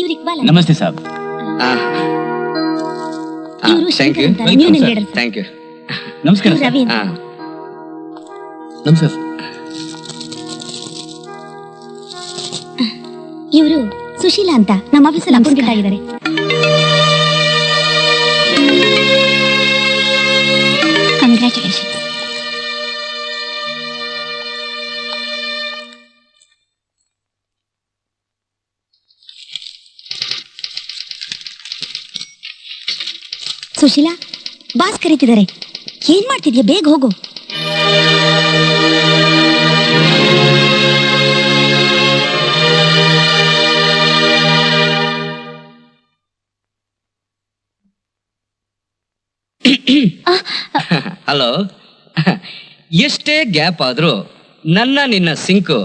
ಇವ್ರು ಇಕ್ಬಾಲ್ ನಮಸ್ತೆ ಸಾಬ್. ಇವ್ರು ಥ್ಯಾಂಕ್ ಯು ಅಂತ, new Welcome, leader. Thank you ನಮಸ್ಕಾರ ರವಿ ಅಂತ. ಹಾ ನಮಸ್ಕಾರ ಇವರು ಸುಶೀಲಾ ಅಂತ. ನಮ್ಮ ಆಫೀಸಲ್ಲಿ ಅಕೌಂಟೆಂಟ್ ಆಗಿದ್ದಾರೆ ಸುಶೀಲಾ ಬಾಸ್ ಕರೀತಿದ್ದಾರೆ ಏನ್ ಮಾಡ್ತಿದ್ಯಾ? ಬೇಗ ಹೋಗು. ಹಲೋ ಎಷ್ಟೇ ಗ್ಯಾಪ್ ಆದ್ರೂ ನನ್ನ ನಿನ್ನ ಸಿಂಕು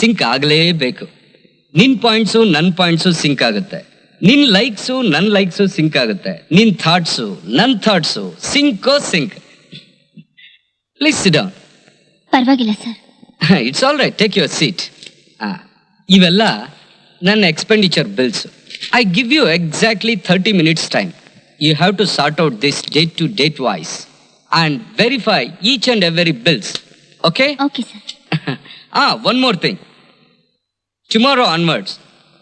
ಸಿಂಕ್ ಆಗಲೇಬೇಕು. ನಿನ್ ಪಾಯಿಂಟ್ಸು ನನ್ನ ಪಾಯಿಂಟ್ಸು ಸಿಂಕ್ ಆಗುತ್ತೆ. ನಿನ್ ಲೈಕ್ಸು ನನ್ನ ಲೈಕ್ಸು ಸಿಂಕ್ ಆಗುತ್ತೆ. ನಿನ್ ಥಾಟ್ಸು ನನ್ ಥಾಟ್ಸು ಸಿಂಕೋ ಸಿಂಕ್ ಪ್ಲೀಸ್ ಡೌನ್ ಪರವಾಗಿಲ್ಲ sir it's all right take your seat ಇವೆಲ್ಲ ನನ್ನ expenditure bills I give you exactly thirty minutes time you have to sort out this date to date voice and verify each and every bills okay okay sir ah one more thing tomorrow onwards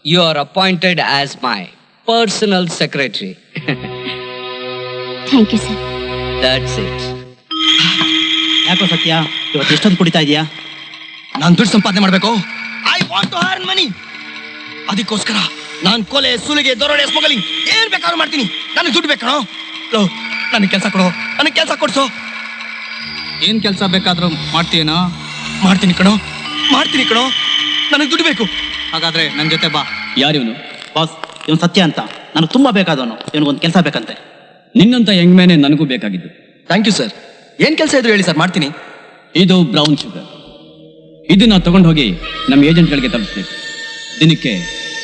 you are appointed as my personal secretary. Thank you sir that's it. ಯಾಕೋ ಸತ್ಯ? ಇವತ್ತು ಎಷ್ಟೊಂದು ಕುಡಿತಾ ಇದೆಯಾ? ನಾನು ದುಡ್ಡು ಸಂಪಾದನೆ ಮಾಡಬೇಕು. I want to earn money ಅದಕ್ಕೋಸ್ಕರ ನಾನು ಕೊಲೆ ಸುಲಿಗೆ ದರೋಡೆ ಸ್ಮಗಲಿಂಗ್ ಏನ್ ಬೇಕಾದ್ರೂ ಮಾಡ್ತೀನಿ. ನನಗೆ ದುಡ್ಡು ಬೇಕಣೋ ಲೋ ನನಗೆ ಕೆಲಸ ಕೊಡು. ನನಗೆ ಕೆಲಸ ಕೊಡ್ಸು. ಏನ್ ಕೆಲಸ ಬೇಕಾದ್ರೂ ಮಾಡ್ತೀನೋ ಮಾಡ್ತೀನಿ ಕಣೋ. ಮಾಡ್ತೀನಿ ಕಣೋ. ನನಗೆ ದುಡ್ಡು ಬೇಕು. ಹಾಗಾದ್ರೆ ನನ್ ಜೊತೆ ಬಾ. ಯಾರಿವನು? ಬಾಸ್ ಇವನು ಸತ್ಯ ಅಂತ. ನನಗೆ ತುಂಬಾ ಬೇಕಾದವನು. ಇವನಿಗೊಂದು ಕೆಲಸ ಬೇಕಂತೆ. ನಿನ್ನಂತ ಯಂಗ್ ಮ್ಯಾನೆ ನನಗೂ ಬೇಕಾಗಿದ್ದು. ಥ್ಯಾಂಕ್ ಯು ಸರ್ ಏನ್ ಕೆಲಸ ಇದ್ರು ಹೇಳಿ ಸರ್ ಮಾಡ್ತೀನಿ. ಇದು ಬ್ರೌನ್ ಶುಗರ್. ಇದನ್ನ ತಗೊಂಡು ಹೋಗಿ ನಮ್ಮ ಏಜೆಂಟ್ಗಳಿಗೆ ತಲುಪಿಸ್ಬೇಕು. ದಿನಕ್ಕೆ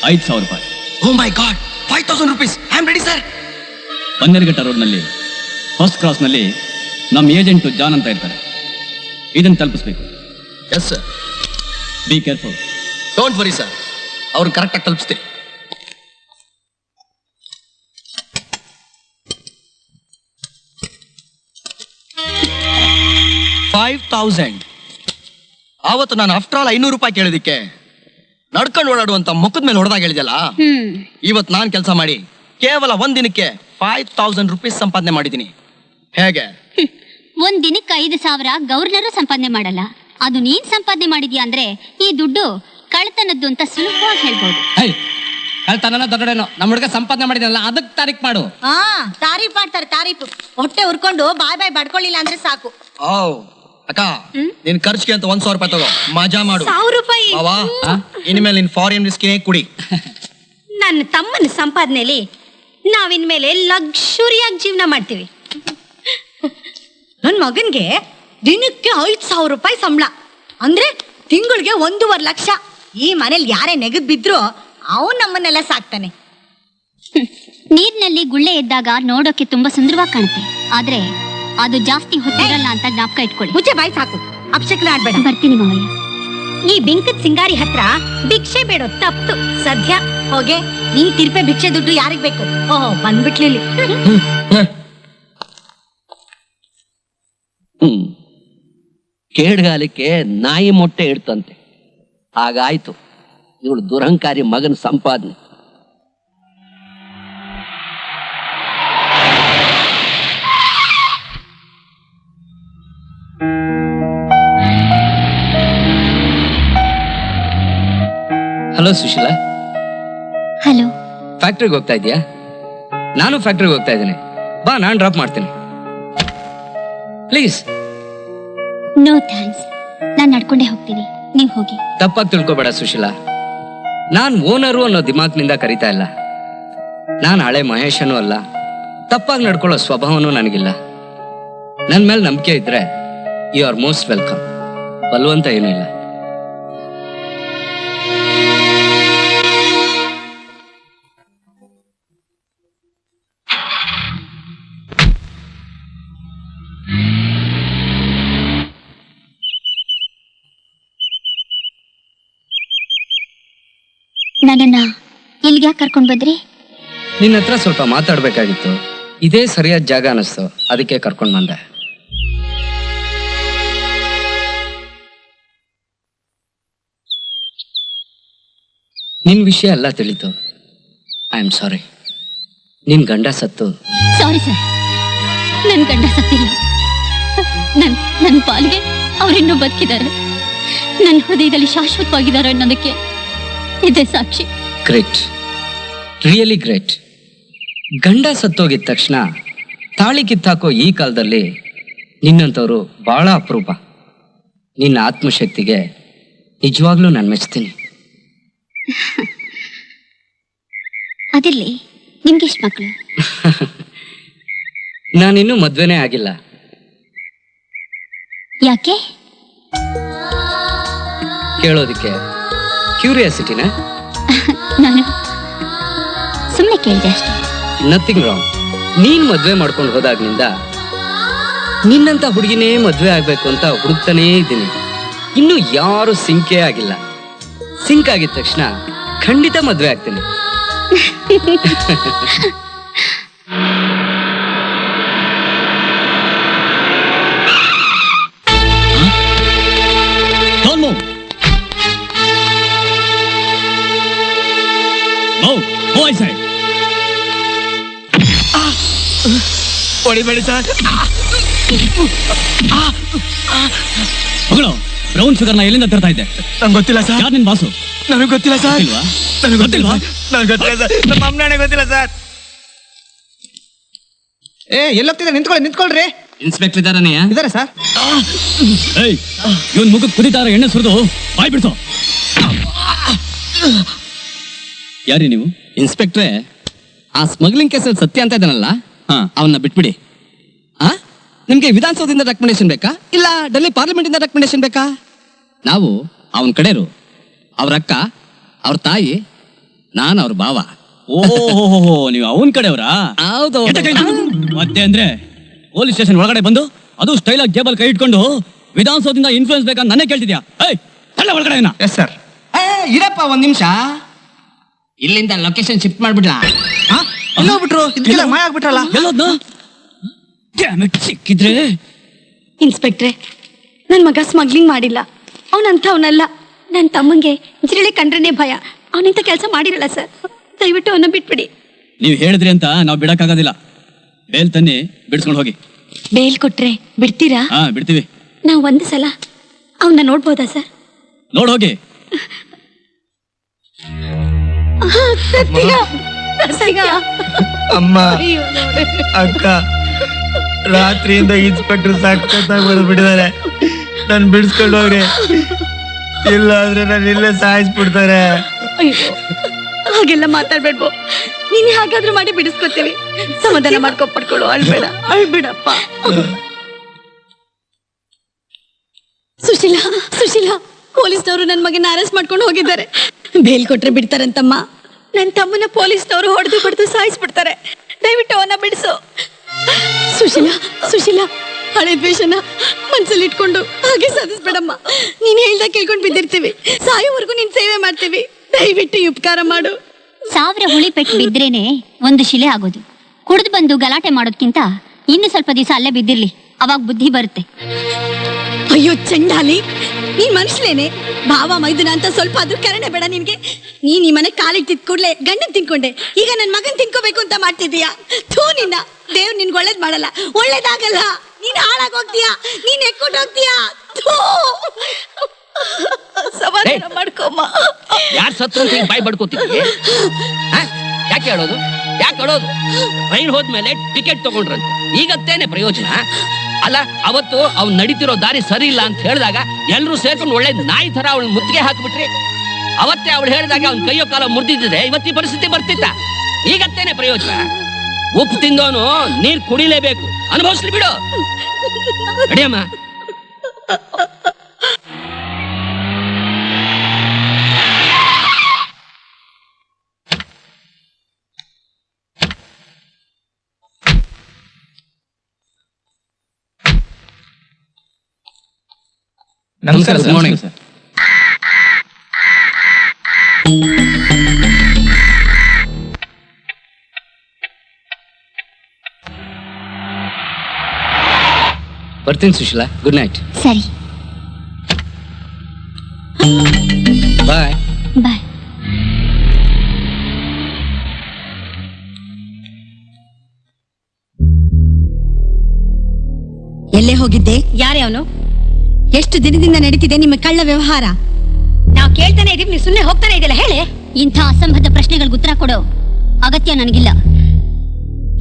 ಐದು ಸಾವಿರ ರೂಪಾಯಿ. ಓ my God five thousand rupees I am ready sir Bannerghatta ರೋಡ್ನಲ್ಲಿ first ಕ್ರಾಸ್ನಲ್ಲಿ ನಮ್ಮ ಏಜೆಂಟು ಜಾನ್ ಅಂತ ಇರ್ತಾರೆ. ಇದನ್ನು ತಲುಪಿಸ್ಬೇಕು. Yes sir be careful don't worry sir ಅವ್ರು ಕರೆಕ್ಟಾಗಿ ತಲುಪಿಸ್ತೀನಿ ಫೈವ್ ತೌಸಂಡ್ ಆವತ್ತು ನಾನು ಆಫ್ಟರ್ ಆಲ್ ಐನೂರು ರೂಪಾಯಿ ಕೇಳಿದಕ್ಕೆ ನಡ್ಕೊಂಡು ಓಡಾಡುವಂತ ಮುಖದ ಮೇಲೆ ಹೊಡೆದಾಗ ಹೇಳಿದೆಲ್ಲ ಇವತ್ ಇವತ್ತು ನಾನು ಕೆಲಸ ಮಾಡಿ. ಕೇವಲ ಒಂದ್ ದಿನಕ್ಕೆ ಫೈವ್ ತೌಸಂಡ್ ರುಪೀಸ್ ಸಂಪಾದನೆ ಮಾಡಿದೀನಿ ಹೇಗೆ? ಒಂದ್ ದಿನಕ್ಕೆ ಐದು ಸಾವಿರ ಗವರ್ನರ್ ಸಂಪಾದನೆ ಮಾಡಲ್ಲ. ಅದು ನೀನ್ ಸಂಪಾದನೆ ಮಾಡಿದ್ಯಾ ಅಂದ್ರೆ ಈ ದುಡ್ಡು ಕಳ್ತನದ್ದು ಅಂತ ಸುಲಭವಾಗಿ ಹೇಳ್ಬೋದು. ಕಳ್ತನ ದೊಡ್ಡೇನೋ ನಮ್ಮ ಹುಡುಗ ಸಂಪಾದನೆ ಮಾಡಿದಲ್ಲ ಅದಕ್ಕೆ ತಾರೀಫ್ ಮಾಡು. ಹಾ ತಾರೀಫ್ ಮಾಡ್ತಾರೆ ತಾರೀಫ್. ಹೊಟ್ಟೆ ಉರ್ಕೊಂಡು ಬಾಯ್ ಬಾಯ್ ಬಡ್ಕೊಳ್ಳಿಲ್ಲ ಅಂದ್ರೆ ಸಾಕು. ಓ ಅಕ್ಕ ನಿನ್ ಖರ್ಚಿಗೆ ಅಂತ ಒಂದ್ ಸಾವಿರ ರೂಪಾಯಿ ತಗೋ. ಮಜಾ ಮಾಡು. ಸಾವಿರ ರೂಪಾಯಿ? ಬಾವಾ ಇನ್ಮೇಲೆ ನಿನ್ ಫಾರಿನ್ ರಿಸ್ಕಿನೇ ಕುಡಿ. ನನ್ನ ತಮ್ಮನ ಸಂಪಾದನೆಯಲ್ಲಿ ನಾವಿನ್ಮೇಲೆ ಲಕ್ಷುರಿಯಾಗಿ ಜೀವನ ಮಾಡ್ತೀವಿ. ನನ್ ಮಗನ್ಗೆ ದಿನಕ್ಕೆ ಐದ್ ಸಾವಿರ ರೂಪಾಯಿ ಸಂಬಳ. ಅಂದ್ರೆ ತಿಂಗಳಿಗೆ ಒಂದೂವರೆ ಲಕ್ಷ. ಈ ಮನೇಲಿ ಯಾರೇ ನೆಗದ್ ಬಿದ್ರು ಅವನ್ ನಮ್ಮನ್ನೆಲ್ಲ ಸಾಕ್ತಾನೆ. ನೀರ್ನಲ್ಲಿ ಗುಳ್ಳೆ ಇದ್ದಾಗ ನೋಡೋಕೆ ತುಂಬಾ ಸುಂದರವಾಗಿ ಕಾಣುತ್ತೆ. ಆದ್ರೆ ಅದು ಜಾಸ್ತಿ ಹೊತ್ತಿರಲ್ಲ ಅಂತ ಜ್ಞಾಪಕ ಇಟ್ಕೊಳ್ಳಿ. ಮುಚ್ಚೆ ಬಾಯಿ ಸಾಕು. ಅಪ್ಶಕ್ಲ ಆಡ್ಬೇಡ. ಬರ್ತೀನಿ ಮಾವಯ್ಯ. ಈ ಬಿಂಕದ್ ಸಿಂಗಾರಿ ಹತ್ರ ಭಿಕ್ಷೆ ಬೇಡ ತಪ್ಪು. ಸದ್ಯ ಹೋಗೆ. ನೀನ್ ತಿರ್ಪೆ ಭಿಕ್ಷೆ ದುಡ್ಡು ಯಾರಿಗ್ ಬೇಕು? ಓಹೋ ಬಂದ್ಬಿಟ್ಲಿ ಹ್ಮ್. ಕೇಡ್ಗಾಲಿಕ್ಕೆ ನಾಯಿ ಮೊಟ್ಟೆ ಇಡ್ತಂತೆ. ಹಾಗಾಯ್ತು. ಇವಳು ದುರಹಂಕಾರಿ ಮಗನ ಸಂಪಾದನೆ. ಹಲೋ ಸುಶೀಲಾ. ಹಲೋ. ಫ್ಯಾಕ್ಟ್ರಿಗೆ ಹೋಗ್ತಾ ಇದೀಯಾ ನಾನು ಫ್ಯಾಕ್ಟ್ರಿಗೆ ಹೋಗ್ತಾ ಇದ್ದೀನಿ. ಬಾ ನಾನು ಡ್ರಾಪ್ ಮಾಡ್ತೀನಿ. ಪ್ಲೀಸ್. ನೋ ಥ್ಯಾಂಕ್ಸ್ ನಾನು ನಡ್ಕೊಂಡೇ ಹೋಗ್ತೀನಿ. ನೀವ್ ಹೋಗಿ. ತಪ್ಪಾಗಿ ತಿಳ್ಕೊಬೇಡ ಸುಶೀಲಾ. ನಾನ್ ಓನರು ಅನ್ನೋ ದಿಮಾಕ್ನಿಂದ ಕರಿತಾ ಇಲ್ಲ. ನಾನ್ ಹಳೆ ಮಹೇಶನೂ ಅಲ್ಲ. ತಪ್ಪಾಗಿ ನಡ್ಕೊಳ್ಳೋ ಸ್ವಭಾವನೂ ನನಗಿಲ್ಲ. ನನ್ ಮೇಲೆ ನಂಬಿಕೆ ಇದ್ರೆ ಯು ಆರ್ ಮೋಸ್ಟ್ ವೆಲ್ಕಮ್ ಬಲವಂತ ಏನೂ ಇಲ್ಲ. ನನ್ನನ್ನ ಇಲ್ಲಿಗೆ ಯಾಕೆ ಕರ್ಕೊಂಡ್ ಬಂದ್ರಿ? ನಿನ್ನ ಹತ್ರ ಸ್ವಲ್ಪ ಮಾತಾಡ್ಬೇಕಾಗಿತ್ತು. ಇದೇ ಸರಿಯಾದ ಜಾಗ ಅನಿಸ್ತು. ಅದಕ್ಕೆ ಕರ್ಕೊಂಡ್ ಬಂದೆ. ನಿನ್ ವಿಷಯ ಎಲ್ಲ ತಿಳಿತು. ಐ ಆಮ್ ಸಾರಿ ನಿನ್ ಗಂಡ ಸತ್ತು. ಸಾರಿ ಸರ್ ನನ್ ಗಂಡ ಸತ್ತಿಲ್ಲ. ನನ್ ನನ್ನ ಪಾಲಿಗೆ ಅವರಿನ್ನೂ ಬದುಕಿದ್ದಾರೆ. ನನ್ನ ಹೃದಯದಲ್ಲಿ ಶಾಶ್ವತವಾಗಿದ್ದಾರೆ ಅನ್ನೋದಕ್ಕೆ ಇದೇ ಸಾಕ್ಷಿ. ಗ್ರೇಟ್. Really great. ಗಂಡ ಸತ್ತೋಗಿದ ತಕ್ಷಣ ತಾಳಿ ಕಿತ್ತಾಕೋ ಈ ಕಾಲದಲ್ಲಿ ನಿನ್ನಂಥವ್ರು ಬಹಳ ಅಪರೂಪ. ನಿನ್ನ ಆತ್ಮಶಕ್ತಿಗೆ ನಿಜವಾಗ್ಲೂ ನಾನು ಮೆಚ್ತೀನಿ ಅದಿಲ್ಲಿ ನಿಮ್ಗೆ ಎಷ್ಟು ಮಕ್ಕಳು ನಾನಿನ್ನೂ ಮದ್ವೆನೇ ಆಗಿಲ್ಲ. ಯಾಕೆ? ಕೇಳೋದಕ್ಕೆ ಕ್ಯೂರಿಯಾಸಿಟಿನ ನಾನು ಸುಮ್ಮನೆ ಕೇಳಿದೆ ಅಷ್ಟೇ. ನಥಿಂಗ್ ರಾಂಗ್ ನೀನ್ ಮದ್ವೆ ಮಾಡ್ಕೊಂಡು ಹೋದಾಗ್ನಿಂದ ನಿನ್ನಂತ ಹುಡುಗಿನೇ ಮದ್ವೆ ಆಗ್ಬೇಕು ಅಂತ ಹುಡುಕ್ತಾನೇ ಇದ್ದೀನಿ. ಇನ್ನು ಯಾರು ಸಿಂಕೇ ಆಗಿಲ್ಲ. ಸಿಂಕ್ ಆಗಿದ ತಕ್ಷಣ ಖಂಡಿತ ಮದ್ವೆ ಆಗ್ತೀನಿ. Go inside. ಹೊಡಿಬೇಡಿ ಸರ್. ಮಗಳು ಬ್ರೌನ್ ಶುಗರ್ನ ಎಲ್ಲಿಂದ ತರ್ತಾ ಇದ್ದೆ? ನಂಗೆ ಗೊತ್ತಿಲ್ಲ ಸರ್. ಯಾರು ನಿನ್ ಬಾಸು? ನನಗೆ ಗೊತ್ತಿಲ್ಲ ಸರ್. ಇಲ್ವಾ ನನಗೆ ಗೊತ್ತಿಲ್ಲ ಗೊತ್ತಿಲ್ವಾ? ನನಗೆ ಗೊತ್ತಿಲ್ಲ ಸರ್. ನಮ್ಮ ಅಮ್ಮನೇ ಗೊತ್ತಿಲ್ಲ ಸರ್. ಏ ಎಲ್ಲೋಗ್ತಿದ್ದಾರೆ ನಿಂತ್ಕೊಳ್ಳಿ ನಿಂತ್ಕೊಳ್ರಿ. ಇನ್ಸ್ಪೆಕ್ಟರ್ ಇದಾರನೆಯ ಇದಾರೆ ಸರ್. ಏಯ್ ಇವನ್ ಮುಖಕ್ಕೆ ಕುದಿತಾರ ಎಣ್ಣೆ ಸುರಿದು ಬಾಯ್ ಬಿಡ್ತು ಯಾರಿ ನೀವು? ಇನ್ಸ್ಪೆಕ್ಟ್ರೆ ಆ ಸ್ಮಗ್ಲಿಂಗ್ ಕೇಸಲ್ಲಿ ಸತ್ಯ ಅಂತ ಇದ್ದಾನಲ್ಲ ಹಾ. ಅವನ್ನ ಬಿಟ್ಬಿಡಿ. ಆ? ನಿಮ್ಗೆ ವಿಧಾನಸೌಧದಿಂದ ರೆಕಮೆಂಡೇಶನ್ ಬೇಕಾ? ಇಲ್ಲ ಡೆಲ್ಲಿ ಪಾರ್ಲಿಮೆಂಟ್ ಇಂದ ರೆಕಮೆಂಡೇಶನ್ ಬೇಕಾ? ನಾವು ಅವನ ಕಡೆರು ಅವ್ರ ಅಕ್ಕ ಅವ್ರ ತಾಯಿ ನಾನು ಅವ್ರ ಬಾವ ಓಹೋ ನೀವು ಅವನ್ ಕಡೆಯವರಾ? ಹೌದು ಮತ್ತೆ ಅಂದ್ರೆ ಪೊಲೀಸ್ ಸ್ಟೇಷನ್ ಒಳಗಡೆ ಬಂದು ಅದು ಸ್ಟೈಲ್ ಆಗಿ ಜೇಬಲ್ ಕೈ ಇಟ್ಕೊಂಡು ವಿಧಾನಸೌಧದಿಂದ ಇನ್ಫ್ಲೂಯೆನ್ಸ್ ಬೇಕಂತ ನನಗೆ ಕೇಳ್ತಿದ್ಯಾ? ಏಯ್ ಒಳಗಡೆ ಎಸ್ ಸರ್ ಇರಪ್ಪ ಒಂದ್ ನಿಮಿಷ. ಇಲ್ಲಿಂದ ಲೊಕೇಶನ್ ಶಿಫ್ಟ್ ಮಾಡ್ಬಿಡ್ಲಾ ಎಲ್ಲೋಗ್ಬಿಟ್ರು ಇದಕ್ಕೆಲ್ಲ ಮಾಯ ಆಗ್ಬಿಟ್ರಲ್ಲ? ಎಲ್ಲೋದ್ನ? Damn it, ಸಿಕ್ಕಿದ್ರೆ? ಇನ್ಸ್ಪೆಕ್ಟ್ರೆ ನನ್ ಮಗ ಸ್ಮಗ್ಲಿಂಗ್ ಮಾಡಿಲ್ಲ. ಅವನಂತ ಅವನಲ್ಲ. ನನ್ನ ತಮ್ಮಂಗೆ ಜಿರಳೆ ಕಂಡ್ರೇನೆ ಭಯ. ಅವನಿಂತ ಕೆಲಸ ಮಾಡಿರಲ್ಲ ಸರ್. ದಯವಿಟ್ಟು ಅವನ ಬಿಟ್ಬಿಡಿ. ನೀವು ಹೇಳಿದ್ರಿ ಅಂತ ನಾವು ಬಿಡಕ್ಕಾಗೋದಿಲ್ಲ. ಬೇಲ್ ತನ್ನಿ ಬಿಡಿಸ್ಕೊಂಡು ಹೋಗಿ. ಬೇಲ್ ಕೊಟ್ರೆ ಬಿಡ್ತೀರಾ? ಹಾ ಬಿಡ್ತೀವಿ. ನಾವು ಒಂದು ಸಲ ಅವನ್ನ ನೋಡ್ಬೋದಾ ಸರ್? ನೋಡ್ ಹೋಗಿ. ಅಮ್ಮ ಅಕ್ಕ ರಾತ್ರಿಯಿಂದ ಇನ್ಸ್ಪೆಕ್ಟರ್ ಸಖತ್ತಾಗಿ ಬಿಡಿದಾರೆ ನನ್ ಬಿಡಿಸ್ಕೊಂಡು ಹೋಗ್ರಿ. ಇಲ್ಲ ಅಂದ್ರೆ ನಾನು ಇಲ್ಲೇ ಸಾಯಿಸ್ಬಿಡ್ತಾರೆ. ಅಯ್ಯೋ ಹಾಗೆಲ್ಲ ಮಾತಾಡ್ಬೇಡ್ಬೋ ನೀನ್ ಹಾಗಾದ್ರೂ ಮಾಡಿ ಬಿಡಿಸ್ಕೊತೀವಿ. ಸಮಾಧಾನ ಮಾಡ್ಕೊ ಪಡ್ಕೊಳ್ಳು ಅಳ್ಬೇಡ ಅಳ್ಬೇಡಪ್ಪ. ಸುಶೀಲಾ ಸುಶೀಲಾ ಪೊಲೀಸ್ನವರು ನನ್ನ ಮಗನ ಅರೆಸ್ಟ್ ಮಾಡ್ಕೊಂಡು ಹೋಗಿದ್ದಾರೆ. ಬೇಲ್ ಕೊಟ್ರೆ ಬಿಡ್ತಾರಂತಮ್ಮ. ನನ್ನ ತಮ್ಮನ ಪೊಲೀಸ್ನವರು ಹೊಡೆದು ಹೊಡೆದು ಸಾಯಿಸ್ಬಿಡ್ತಾರೆ. ದಯವಿಟ್ಟು ಅವನ್ನ ಬಿಡಿಸು. ಸುಶೀಲಾ ಸುಶೀಲಾ ಹಳೆ ದ್ವೇಷನ ಮನ್ಸಲ್ಲಿ ಇಟ್ಕೊಂಡು ಹಾಗೆ ಸಾಧಿಸ್ಬೇಡಮ್ಮ. ನೀನ್ ಹೇಳ್ದ ಕೇಳ್ಕೊಂಡು ಬಿದ್ದಿರ್ತೀವಿ. ಸಾಯೋವರೆಗೂ ನಿನ್ ಸೇವೆ ಮಾಡ್ತೀವಿ. ದಯವಿಟ್ಟು ಈ ಉಪಕಾರ ಮಾಡು. ಸಾವಿರ ಹುಳಿ ಪೆಟ್ಟು ಬಿದ್ರೇನೆ ಒಂದು ಶಿಲೆ ಆಗೋದು. ಕುಡಿದು ಬಂದು ಗಲಾಟೆ ಮಾಡೋದ್ಕಿಂತ ಇನ್ನು ಸ್ವಲ್ಪ ದಿವಸ ಅಲ್ಲೇ ಬಿದ್ದಿರ್ಲಿ. ಅವಾಗ ಬುದ್ಧಿ ಬರುತ್ತೆ. ಅಯ್ಯೋ ಚಂಡಾಲಿ. ನೀನ್ ಮನುಷ್ಯಲೇನೆ ಭಾವ ಮೈದುನ ಅಂತ ಸ್ವಲ್ಪ ಆದ್ರೂ ಕರಣೆ ಬೇಡ ನಿನ್ಗೆ. ನೀನ್ ಈ ಮನೆ ಕಾಲಿಟ್ಟಿದ್ ಕೂಡ್ಲೆ ಗಂಡನ್ ತಿನ್ಕೊಂಡೆ. ಈಗ ನನ್ ಮಗನ್ ತಿನ್ಕೋಬೇಕು ಅಂತ ಮಾಡ್ತಿದೀಯಾ ಥೂ ನಿನ್ನ. ದೇವ್ರು ನಿನ್ಗೆ ಒಳ್ಳೇದ್ ಮಾಡಲ್ಲ. ಒಳ್ಳೇದಾಗಲ್ಲ. ನೀನ್ ಹಾಳಾಗ್ ಹೋಗ್ತೀಯಾ? ನೀನ್ ಎಕ್ಕೊಂಡು ಹೋಗ್ತೀಯಾ? ಥೂ. ಸಮಾಧಾನ ಮಾಡ್ಕೊಮ್ಮ ಯಾರು ಸತ್ತು ಅಂತ ಬಾಯಿ ಬಡ್ಕೋತಿದ್ವಿ ಯಾಕೆ ಹೇಳೋದು? ಯಾಕೆ ಕೊಡೋದು ಟ್ರೈನ್ ಹೋದ್ಮೇಲೆ ಟಿಕೆಟ್ ತಗೊಂಡ್ರಂತೆ. ಈಗತ್ತೇನೆ ಪ್ರಯೋಜನ. ಅಲ್ಲ, ಅವತ್ತು ಅವ್ನು ನಡೀತಿರೋ ದಾರಿ ಸರಿ ಇಲ್ಲ ಅಂತ ಹೇಳಿದಾಗ ಎಲ್ಲರೂ ಸೇರ್ಕೊಂಡು ಒಳ್ಳೆ ನಾಯಿ ತರ ಅವಳು ಮುತ್ತಿಗೆ ಹಾಕ್ಬಿಟ್ರಿ. ಅವತ್ತೇ ಅವಳು ಹೇಳಿದಾಗ ಅವ್ನ ಕೈಯೋ ಕಾಲ ಮುರಿದಿದ್ದರೆ ಇವತ್ತಿ ಪರಿಸ್ಥಿತಿ ಬರ್ತಿತ್ತ? ಈಗತ್ತೇನೆ ಪ್ರಯೋಜನ. ಉಪ್ಪು ತಿಂದೋನು ನೀರ್ ಕುಡಿಲೇಬೇಕು. ಅನುಭವಿಸ್ಲಿ ಬಿಡು. ನಡಿಯಮ್ಮ. ನಮಸ್ಕಾರ ಗುಡ್ ಮಾರ್ನಿಂಗ್ ಬರ್ತೀನಿ ಸುಶೀಲಾ. ಗುಡ್ ನೈಟ್ ಸರಿ. ಬಾಯ್ ಬಾಯ್ ಎಲ್ಲೇ ಹೋಗಿದ್ದೆ? ಯಾರೇ ಅವನು? ಎಷ್ಟು ದಿನದಿಂದ ನಡೀತಿದೆ ನಿಮ್ಮ ಕಳ್ಳ ವ್ಯವಹಾರ? ನಾವು ಕೇಳ್ತಾನೆ ಇದೀವಿ ನೀವು ಸುಮ್ಮನೆ ಹೋಗ್ತಾನೆ ಇದೆಯಲ್ಲ ಹೇಳಿ. ಇಂಥ ಅಸಂಬದ್ಧ ಪ್ರಶ್ನೆಗಳಿಗೆ ಉತ್ತರ ಕೊಡೋ ಅಗತ್ಯ ನನಗಿಲ್ಲ.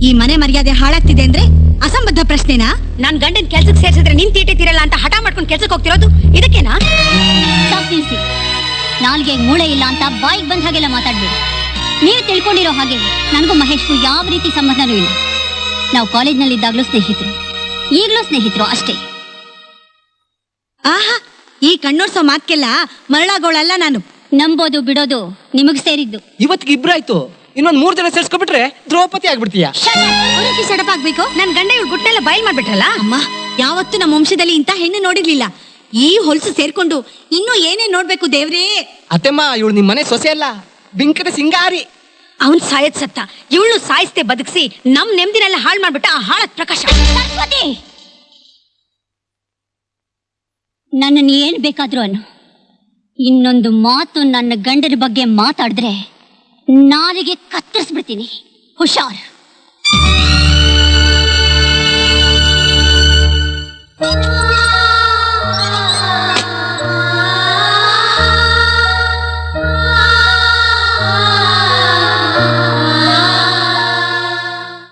ಈ ಮನೆ ಮರ್ಯಾದೆ ಹಾಳಾಗ್ತಿದೆ ಅಂದ್ರೆ ಅಸಂಬದ್ಧ ಪ್ರಶ್ನೆನಾ? ನಾನ್ ಗಂಡನ್ ಕೆಲ್ಸಕ್ಕೆ ಸೇರಿಸಿದ್ರೆ ನಿನ್ ತೀಟಿತೀರಲ್ಲ ಅಂತ ಹಠ ಮಾಡ್ಕೊಂಡು ಕೆಲ್ಸಕ್ಕೆ ಹೋಗ್ತಿರೋದು ಇದಕ್ಕೇನಾ? ನಾಲ್ಗೆ ಮೂಳೆ ಇಲ್ಲ ಅಂತ ಬಾಯಿಗೆ ಬಂದ ಹಾಗೆಲ್ಲ ಮಾತಾಡ್ಬೇಡಿ. ನೀವು ತಿಳ್ಕೊಂಡಿರೋ ಹಾಗೆ ನನಗೂ ಮಹೇಶ್ಗೂ ಯಾವ ರೀತಿ ಸಂಬಂಧನೂ ಇಲ್ಲ. ನಾವು ಕಾಲೇಜ್ನಲ್ಲಿದ್ದಾಗಲೂ ಸ್ನೇಹಿತರು. ಈಗಲೂ ಸ್ನೇಹಿತರು ಅಷ್ಟೇ. ಆಹಾ ಈ ಕಣ್ಣೋಡ್ಸೋ ಮಾತ್ಕೆಲ್ಲ ಮರಳಾಗೋಳಲ್ಲ ನಾನು. ನಂಬೋದು ಬಿಡೋದು ನಿಮಗ್ ಸೇರಿದ್ದು. ಇವತ್ತಿಗೆ ಇಬ್ರಾಯ್ತು. ಇನ್ನೊಂದ್ ಮೂರ್ ಜನ ಸೇರ್ಸ್ಕೊಬಿಟ್ರೆ ದ್ರೌಪದಿ ಆಗ್ಬಿಡ್ತೀಯ. ಸಡಪ್ ಆಗ್ಬೇಕು. ನನ್ ಗಂಡ ಇವ್ರ ಗುಟ್ಟೆಲ್ಲ ಬಯಲ್ ಮಾಡ್ಬಿಟ್ರಲ್ಲ? ಅಮ್ಮ ಯಾವತ್ತೂ ನಮ್ಮ ವಂಶದಲ್ಲಿ ಇಂತ ಹೆಣ್ಣು ನೋಡಿರ್ಲಿಲ್ಲ. ಈ ಹೊಲಸು ಸೇರ್ಕೊಂಡು ಇನ್ನೂ ಏನೇ ನೋಡ್ಬೇಕು ದೇವ್ರೇ? ಅತ್ತೆಮ್ಮ ಇವಳು ನಿಮ್ ಮನೆ ಸೊಸೆ ಅಲ್ಲ. ಬಿಂಕದ ಸಿಂಗಾರಿ. ಅವನ್ ಸಾಯದ್ ಸತ್ತ. ಇವಳು ಸಾಯಿಸ್ತೆ ಬದುಕಿಸಿ ನಮ್ ನೆಮ್ಮದಿನೆಲ್ಲ ಹಾಳು ಮಾಡ್ಬಿಟ್ಟ ಆ ಹಾಳತ್ ಪ್ರಕಾಶ. ನನ್ನನ್ನು ಏನು ಬೇಕಾದರೂ ಅನ್ನು. ಇನ್ನೊಂದು ಮಾತು ನನ್ನ ಗಂಡನ ಬಗ್ಗೆ ಮಾತಾಡಿದ್ರೆ ನಾಲಿಗೆ ಕತ್ತರಿಸ್ಬಿಡ್ತೀನಿ. ಹುಷಾರ್.